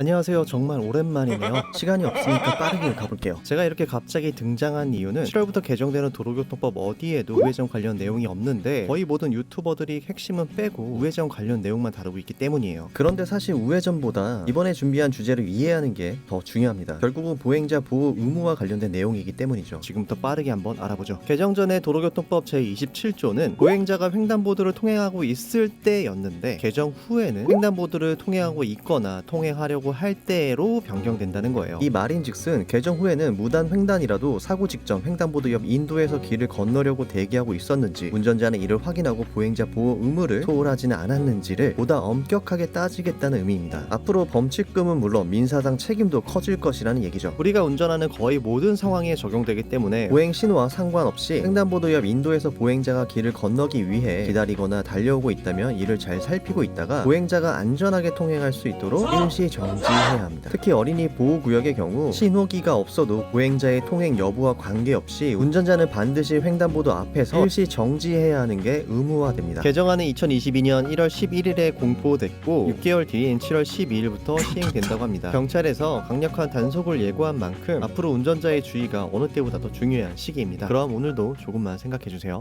안녕하세요. 정말 오랜만이네요. 시간이 없으니까 빠르게 가볼게요. 제가 이렇게 갑자기 등장한 이유는 7월부터 개정되는 도로교통법 어디에도 우회전 관련 내용이 없는데 거의 모든 유튜버들이 핵심은 빼고 우회전 관련 내용만 다루고 있기 때문이에요. 그런데 사실 우회전보다 이번에 준비한 주제를 이해하는 게 더 중요합니다. 결국은 보행자 보호 의무와 관련된 내용이기 때문이죠. 지금부터 빠르게 한번 알아보죠. 개정 전에 도로교통법 제27조는 보행자가 횡단보도를 통행하고 있을 때였는데 개정 후에는 횡단보도를 통행하고 있거나 통행하려고 할 때로 변경된다는 거예요. 이 말인즉슨 개정 후에는 무단 횡단이라도 사고 직전 횡단보도 옆 인도에서 길을 건너려고 대기하고 있었는지 운전자는 이를 확인하고 보행자 보호 의무를 소홀하지는 않았는지를 보다 엄격하게 따지겠다는 의미입니다. 앞으로 범칙금은 물론 민사상 책임도 커질 것이라는 얘기죠. 우리가 운전하는 거의 모든 상황에 적용되기 때문에 보행 신호와 상관없이 횡단보도 옆 인도에서 보행자가 길을 건너기 위해 기다리거나 달려오고 있다면 이를 잘 살피고 있다가 보행자가 안전하게 통행할 수 있도록 일시 정지 해야 합니다. 특히 어린이 보호 구역의 경우 신호기가 없어도 보행자의 통행 여부와 관계없이 운전자는 반드시 횡단보도 앞에서 일시 정지해야 하는 게 의무화됩니다. 개정안은 2022년 1월 11일에 공포됐고 6개월 뒤인 7월 12일부터 시행된다고 합니다. 경찰에서 강력한 단속을 예고한 만큼 앞으로 운전자의 주의가 어느 때보다도 중요한 시기입니다. 그럼 오늘도 조금만 생각해 주세요.